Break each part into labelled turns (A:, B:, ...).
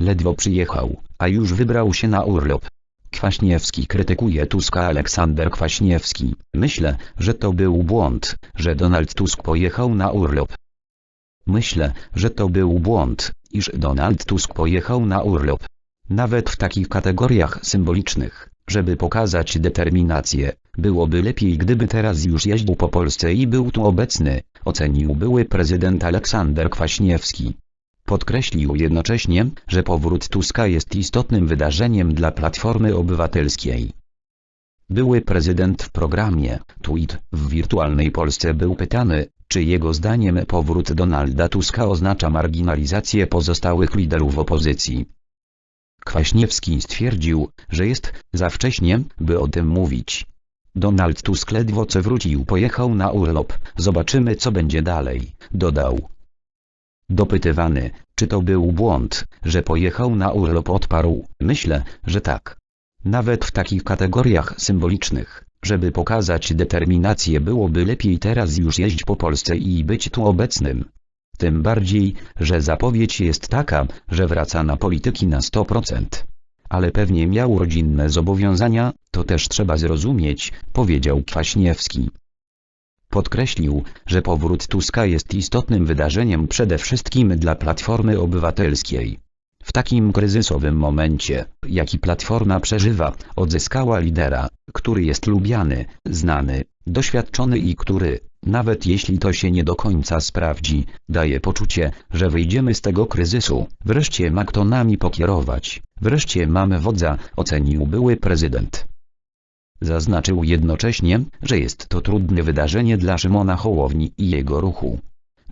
A: ledwo przyjechał, a już wybrał się na urlop. Kwaśniewski krytykuje Tuska Aleksander Kwaśniewski. Myślę, że to był błąd, że Donald Tusk pojechał na urlop. Myślę, że to był błąd, iż Donald Tusk pojechał na urlop. Nawet w takich kategoriach symbolicznych, żeby pokazać determinację, byłoby lepiej gdyby teraz już jeździł po Polsce i był tu obecny, ocenił były prezydent Aleksander Kwaśniewski. Podkreślił jednocześnie, że powrót Tuska jest istotnym wydarzeniem dla Platformy Obywatelskiej. Były prezydent w programie Tweet w wirtualnej Polsce był pytany, czy jego zdaniem powrót Donalda Tuska oznacza marginalizację pozostałych liderów opozycji. Kwaśniewski stwierdził, że jest za wcześnie, by o tym mówić. Donald Tusk ledwo co wrócił pojechał na urlop, zobaczymy co będzie dalej, dodał. Dopytywany, czy to był błąd, że pojechał na urlop odparł, myślę, że tak. Nawet w takich kategoriach symbolicznych, żeby pokazać determinację byłoby lepiej teraz już jeździć po Polsce i być tu obecnym. Tym bardziej, że zapowiedź jest taka, że wraca na polityki na 100%. Ale pewnie miał rodzinne zobowiązania, to też trzeba zrozumieć, powiedział Kwaśniewski. Podkreślił, że powrót Tuska jest istotnym wydarzeniem przede wszystkim dla Platformy Obywatelskiej. W takim kryzysowym momencie, jaki Platforma przeżywa, odzyskała lidera, który jest lubiany, znany, doświadczony i który, nawet jeśli to się nie do końca sprawdzi, daje poczucie, że wyjdziemy z tego kryzysu. Wreszcie ma kto nami pokierować, wreszcie mamy wodza, ocenił były prezydent. Zaznaczył jednocześnie, że jest to trudne wydarzenie dla Szymona Hołowni i jego ruchu.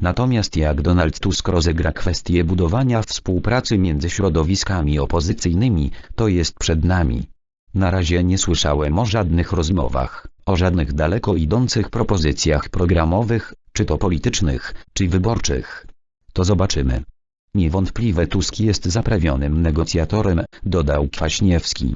A: Natomiast jak Donald Tusk rozegra kwestię budowania współpracy między środowiskami opozycyjnymi, to jest przed nami. Na razie nie słyszałem o żadnych rozmowach, o żadnych daleko idących propozycjach programowych, czy to politycznych, czy wyborczych. To zobaczymy. Niewątpliwie Tusk jest zaprawionym negocjatorem, dodał Kwaśniewski.